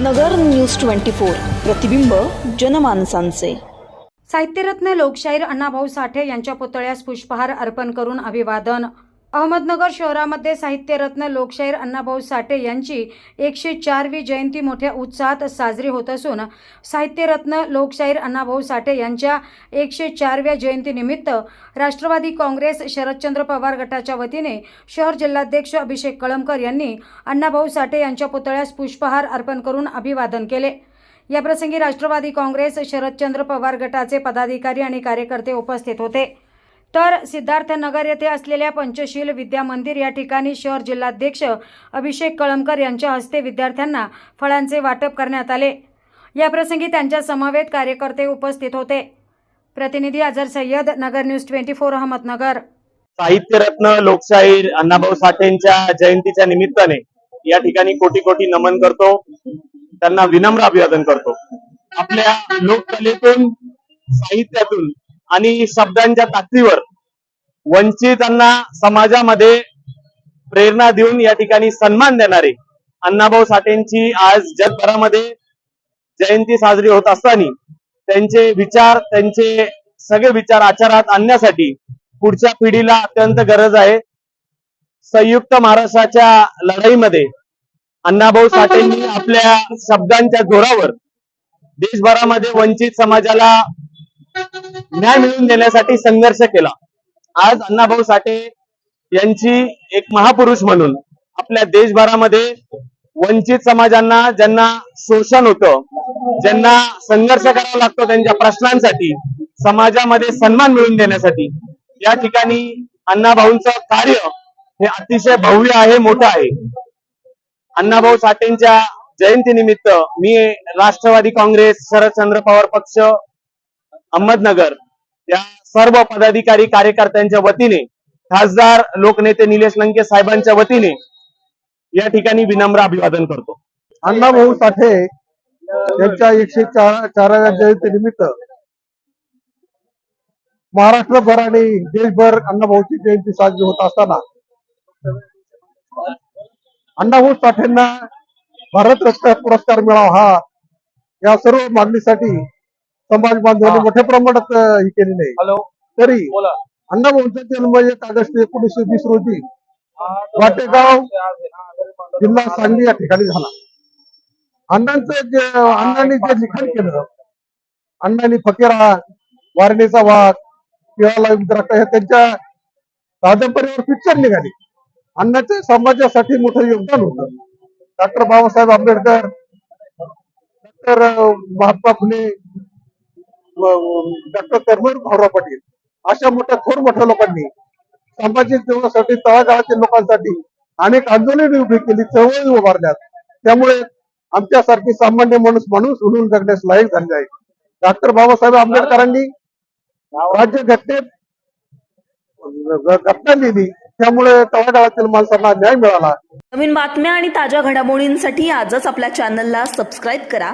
नगर news twenty four. प्रतिबिंब जनमानसांचे. साहित्यरत्न लोकशाहीर अण्णाभाऊ साठे यांच्या पुतळ्यास पुष्पहार अर्पण करून अभिवादन. अहमदनगर शहरामध्ये साहित्यरत्न लोकशाहीर अण्णाभाऊ साठे यांची एकशे चारवी जयंती मोठ्या उत्साहात साजरी होत असून साहित्यरत्न लोकशाहीर अण्णाभाऊ साठे यांच्या एकशे चारव्या जयंतीनिमित्त राष्ट्रवादी काँग्रेस शरदचंद्र पवार गटाच्या वतीने शहर जिल्हाध्यक्ष अभिषेक कळमकर यांनी अण्णाभाऊ साठे यांच्या पुतळ्यास पुष्पहार अर्पण करून अभिवादन केले. याप्रसंगी राष्ट्रवादी काँग्रेस शरदचंद्र पवार गटाचे पदाधिकारी आणि कार्यकर्ते उपस्थित होते. तर सिद्धार्थनगर येथे असलेल्या पंचशील विद्या मंदिर या ठिकाणी शहर जिल्हाध्यक्ष अभिषेक कळमकर यांच्या हस्ते विद्यार्थ्यांना फळांचे वाटप करण्यात आले. याप्रसंगी त्यांच्या समवेत कार्यकर्ते उपस्थित होते. प्रतिनिधी Azar Sayyad Nagar news twenty four Ahmednagar. साहित्यरत्न लोकशाहीर अण्णाभाऊ साठेंच्या जयंतीच्या निमित्ताने या ठिकाणी कोटी कोटी नमन करतो. त्यांना विनम्र अभिवादन करतो. आपल्या लोककलेतून साहित्यातून आणि शब्दांच्या ताकदीवर वंचितांना समाजामध्ये प्रेरणा देऊन या ठिकाणी सन्मान देणारे अण्णाभाऊ साठेंची आज जगभरामध्ये जयंती साजरी होत असताना त्यांचे विचार त्यांचे सगळे विचार आचारात आणण्यासाठी पुढच्या पिढीला अत्यंत गरज आहे. संयुक्त महाराष्ट्राच्या लढाईमध्ये अण्णाभाऊ साठेंनी आपल्या शब्दांच्या जोरावर देशभरामध्ये वंचित समाजाला न्याय मिळवून देण्यासाठी संघर्ष केला. आज अण्णाभाऊ साठे यांची एक महापुरुष म्हणून आपल्या देशभरामध्ये वंचित समाजांना ज्यांना शोषण होतं ज्यांना संघर्ष करावा लागतो त्यांच्या प्रश्नांसाठी समाजामध्ये सन्मान मिळवून देण्यासाठी या ठिकाणी अण्णाभाऊंचं कार्य हे अतिशय भव्य आहे मोठं आहे. अण्णाभाऊ साठेंच्या जयंतीनिमित्त मी राष्ट्रवादी काँग्रेस शरदचंद्र पवार पक्ष अहमदनगर या सर्व पदाधिकारी कार्यकर्त्यांच्या वतीने खासदार लोकनेते निलेश लंके साहेबांच्या वतीने या ठिकाणी विनम्र अभिवादन करतो. अण्णाभाऊ साठे यांच्या एकशे चार चाराव्या जयंती निमित्त महाराष्ट्रभर आणि देशभर अण्णाभाऊची जयंती साजरी होत असताना अण्णाभाऊ साठेंना भारतरत्न पुरस्कार मिळावा हा या सर्व मागणीसाठी समाज बांधवांनी मोठ्या प्रमाणात हे केलेले आहे. तरी अण्णाभाऊंचा जन्म एक ऑगस्ट एकोणीसशे वीस रोजी वाटेगाव जिल्हा सांगली या ठिकाणी झाला. अण्णांचं जे अण्णांनी जे लिखाण केलं अण्णांनी फकीरा वारणीचा वाघ विद्राक्ष हे त्यांच्या कादंबरीवर पिक्चर निघाले. अण्णाच्या समाजासाठी मोठं योगदान होतं. Doctor Babasaheb Ambedkar doctor Mahatma Phule doctor Karmaveer Bhaurao Patil. अशा मोठ्या थोर मोठ्या लोकांनी सामाजिक जीवनासाठी तळागाळातील लोकांसाठी अनेक आंदोलने उभी केली चळवळी उभारल्यात. त्यामुळे आमच्यासारखी सामान्य माणूस माणूस म्हणून जगण्यास लायक झाले आहे. डॉक्टर बाबासाहेब आंबेडकरांनी राज्य घटनेत घटना लिहिली. त्यामुळे तळागाळातील माणसांना न्याय मिळाला. नवीन बातम्या आणि ताज्या घडामोडींसाठी आजच आपल्या चॅनलला सबस्क्राईब करा.